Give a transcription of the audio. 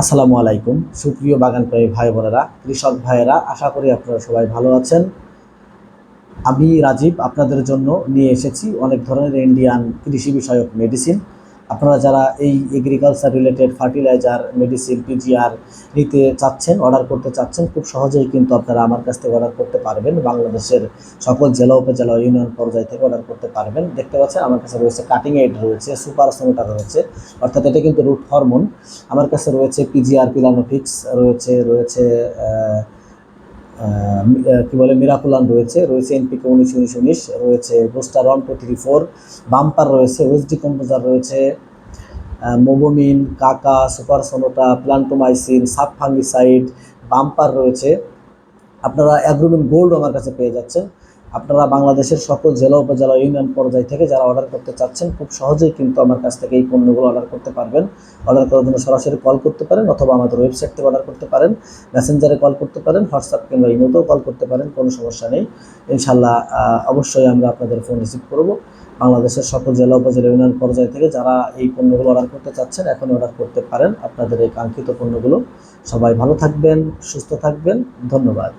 আসসালামু আলাইকুম। সুপ্রিয় বাগানপ্রায়ী ভাই বোনেরা কৃষক ভাইয়েরা, আশা করি আপনারা সবাই ভালো আছেন। আমি রাজীব, আপনাদের জন্য নিয়ে এসেছি অনেক ধরনের ইন্ডিয়ান কৃষি বিষয়ক মেডিসিন আপনারা যারা এই agriculture related fertiliser medicine PGR নিতে চাচ্ছেন অর্ডার করতে চাচ্ছেন, খুব সহজেই কিন্তু আপনারা আমার কাছ থেকে অর্ডার করতে পারবেন। বাংলাদেশের সকল জেলা, উপজেলা ইউনিয়ন পর্যায় থেকে অর্ডার করতে পারবেন। দেখতে পাচ্ছেন আমার কাছে রয়েছে কাটিং এড রয়েছে সুপার সোনোটা রয়েছে, অর্থাৎ এটা কিন্তু রুট হরমোন আমার কাছে রয়েছে পিজিআর পিলানোফিক্স রয়েছে রয়েছে কি বলে মিরাকুলান রয়েছে রয়েছে এনপিকে উনিশ উনিশ উনিশ, রয়েছে booster one two three four bumper রয়েছে ওয়েসডি কম্পোজার রয়েছে মোবোমিন কাকা সুপার সোনোটা প্লান্টোমাইসিন সাব ফাঙ্গিসাইড বাম্পার রয়েছে। আপনারা অ্যাগ্রোমিন গোল্ড আমার কাছে পেয়ে যাচ্ছেন। আপনারা বাংলাদেশের সকল জেলা, উপজেলা, ইউনিয়ন পর্যায় থেকে যারা অর্ডার করতে চাচ্ছেন, খুব সহজেই কিন্তু আমার কাছ থেকে এই পণ্যগুলো অর্ডার করতে পারবেন। অর্ডার করার জন্য সরাসরি কল করতে পারেন অথবা আমাদের ওয়েবসাইট থেকে অর্ডার করতে পারেন। মেসেঞ্জারে কল করতে পারেন হোয়াটসঅ্যাপ কিংবা ইমোতেও কল করতে পারেন, কোনো সমস্যা নেই। ইনশাল্লাহ অবশ্যই আমরা আপনাদের ফোন রিসিভ করব। বাংলাদেশের সকল জেলা, উপজেলা, ইউনিয়ন পর্যায় থেকে যারা এই পণ্যগুলো অর্ডার করতে চাচ্ছেন এখন অর্ডার করতে পারেন। আপনাদের এই কাঙ্ক্ষিত পণ্যগুলো সবাই ভালো থাকবেন, সুস্থ থাকবেন। ধন্যবাদ।